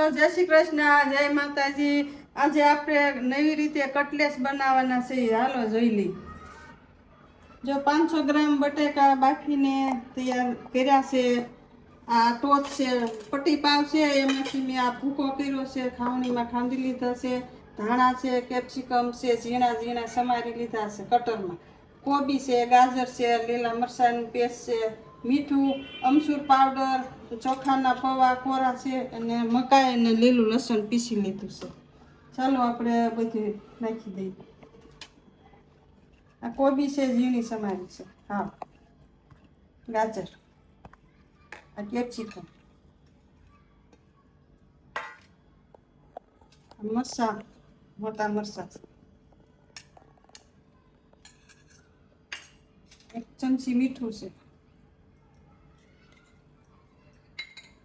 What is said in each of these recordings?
હાલો જય શ્રી કૃષ્ણ, જય માતાજી. આજે આપણે નવી રીતે કટલેસ બનાવવાના છે હાલો, જોઈ લઈ જો પાંચસો ગ્રામ બટેકા બાફીને તૈયાર કર્યા છે. આ ટોચ છે, પટ્ટી પાવ છે, એમાંથી મેં આ ભૂકો કર્યો છે, ખાવણીમાં ખાંડી લીધા છે, ધાણા છે, કેપ્સિકમ છે, ઝીણા ઝીણા સમારી લીધા છે કટરમાં. કોબી છે, ગાજર છે, લીલા મરચાંની પેસ્ટ છે મીઠું, અમસૂર પાવડર, ચોખાના પૌવા, કોરા છે અને મકાઈ અને લીલું લસણ પીસી લીધું છે. ચાલો આપણે બધું નાખી દઈએ. આ કોબી છે, ઝીણી સમારી છે. હા. ગાજર. આ કેપ્સિકમ મરસા મોટા મરચાં છે. એક ચમચી મીઠું છે.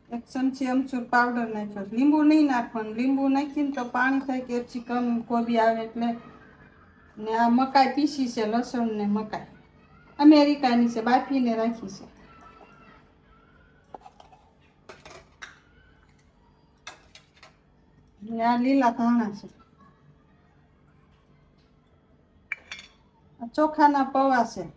ચમચી અમચૂર પાવડર નાખ્યો લીંબુ નહીં નાખવાનું. લીંબુ નાખીને તો પાણી થાય કેપ્સિકમ કોબી આવે એટલે ને આ મકાઈ પીસી છે લસણ ને મકાઈ. અમેરિકાની છે, બાફીને રાખી છે. ને આ લીલા ધાણા છે. ચોખાના પૌવા છે ને આ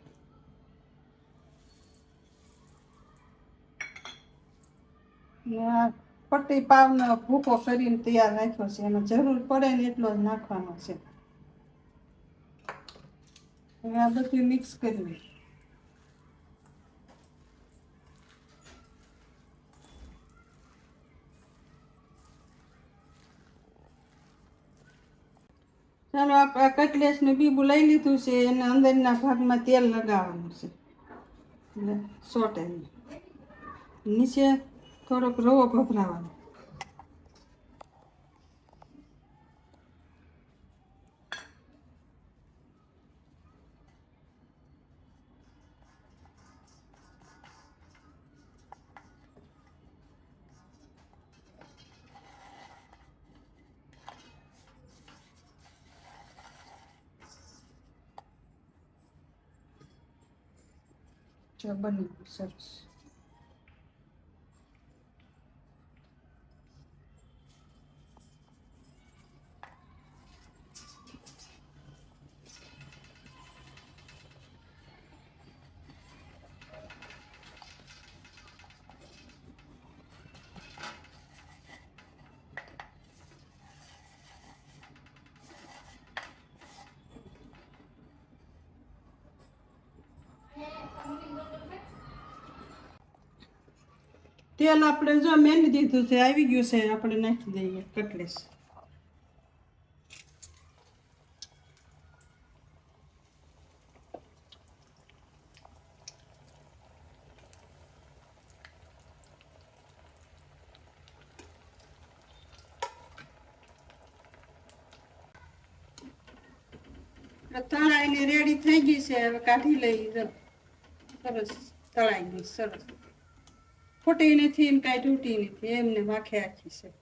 પટ્ટી પાવનો ભૂકો કરીને તૈયાર રાખ્યો છે. એમાં જરૂર પડે ને એટલો જ નાખવાનો છે. હવે આ બધું મિક્સ કરી ચાલો આપણે કટલેસનું બીબું લઈ લીધું છે. એને અંદરના ભાગમાં તેલ લગાવવાનું છે. એટલે સોટે. નીચે થોડોક રવો ભભરાવાનો બની તેલ આપણે જો મેલી દીધું છે આવી ગયું છે આપણે નાખી દઈએ કટલેસ તળાઈને રેડી થઈ ગઈ છે હવે કાઢી લઈ જો. સરસ તળાઈ ગઈ સરસ ફૂટી નથી ને કાંઈ તૂટી નથી એમને વાંખે આખી છે.